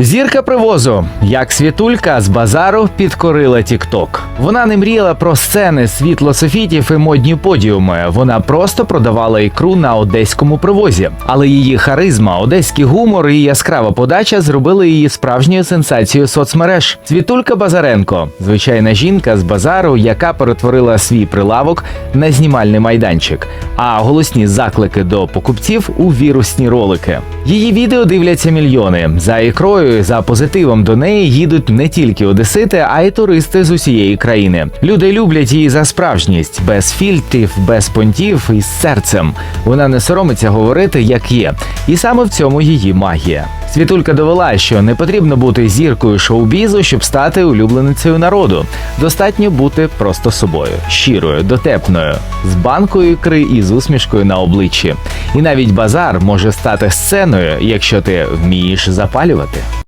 Зірка привозу, як світулька з базару підкорила Тікток. Вона не мріяла про сцени, світло софітів і модні подіуми. Вона просто продавала ікру на одеському привозі. Але її харизма, одеський гумор і яскрава подача зробили її справжньою сенсацією соцмереж. Світулька Базаренко, звичайна жінка з базару, яка перетворила свій прилавок на знімальний майданчик, а голосні заклики до покупців у вірусні ролики. Її відео дивляться мільйони. За ікрою, і за позитивом до неї їдуть не тільки одесити, а й туристи з усієї країни. Люди люблять її за справжність, без фільтрів, без понтів і з серцем. Вона не соромиться говорити, як є, і саме в цьому її магія. Світулька довела, що не потрібно бути зіркою шоу-бізу, щоб стати улюбленицею народу. Достатньо бути просто собою, щирою, дотепною, з банкою ікри і з усмішкою на обличчі. І навіть базар може стати сценою, якщо ти вмієш запалювати.